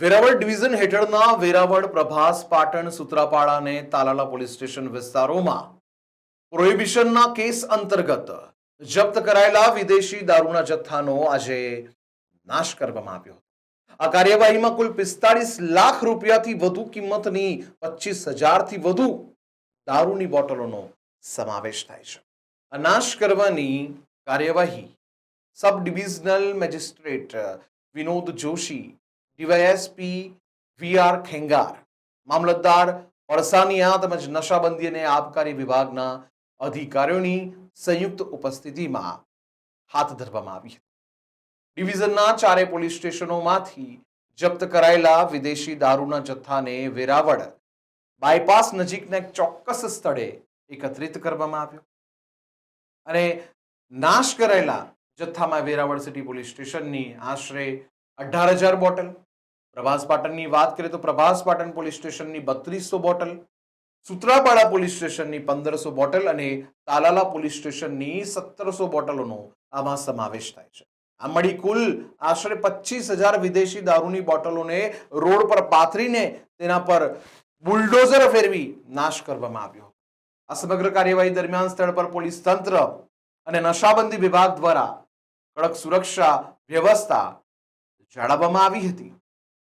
Veraval division હેઠળના વેરાવળ પ્રભાસ પાટણ સુત્રાપાડા અને Talala police station વિસ્તારોમાં પ્રોહિબિશનના કેસ અંતર્ગત જપ્ત કરાયેલા વિદેશી દારૂના જથ્થાનો આજે નાશ કરવામાં આવ્યો આ કાર્યવાહીમાં કુલ પિસ્તાળીસ લાખ રૂપિયાથી વધુ કિંમતની પચીસ હજારથી વધુ દારૂની બોટલોનો સમાવેશ થાય છે. આ નાશ કરવાની કાર્યવાહી sub divisional magistrate Vinod Joshi DYSP V R Khengar. મામલતદાર પડસાનિયા તેમજ નશાબંધી અને આબકારી વિભાગના અધિકારીઓની સંયુક્ત ઉપસ્થિતિમાં હાથ ધરવામાં આવી હતી. ડિવિઝનના ચારે પોલીસ સ્ટેશનોમાંથી જપ્ત કરાયેલા વિદેશી દારૂના જથ્થાને વેરાવળ બાયપાસ નજીકના એક ચોક્કસ સ્થળે એકત્રિત કરવામાં આવ્યો. અને નાશ કરાયેલા જથ્થામાં વેરાવળ સિટી પોલીસ સ્ટેશનની આશરે અઢાર હજાર બોટલ પ્રભાસ પાટણની વાત કરીએ તો પ્રભાસ પાટણ પોલીસ સ્ટેશનની બત્રીસો બોટલ, સુત્રાપાડા પોલીસ સ્ટેશનની પંદરસો બોટલ અને તાલાલા પોલીસ સ્ટેશનની સત્તરસો બોટલોનો આમાં સમાવેશ થાય છે. આ મળી કુલ આશરે પચીસ હજાર વિદેશી દારૂની બોટલોને રોડ પર પાથરીને તેના પર બુલડોઝર ફેરવી નાશ કરવામાં આવ્યો આ સમગ્ર કાર્યવાહી દરમિયાન સ્થળ પર પોલીસ તંત્ર અને નશાબંધી વિભાગ દ્વારા કડક સુરક્ષા વ્યવસ્થા જાળવવામાં આવી હતી.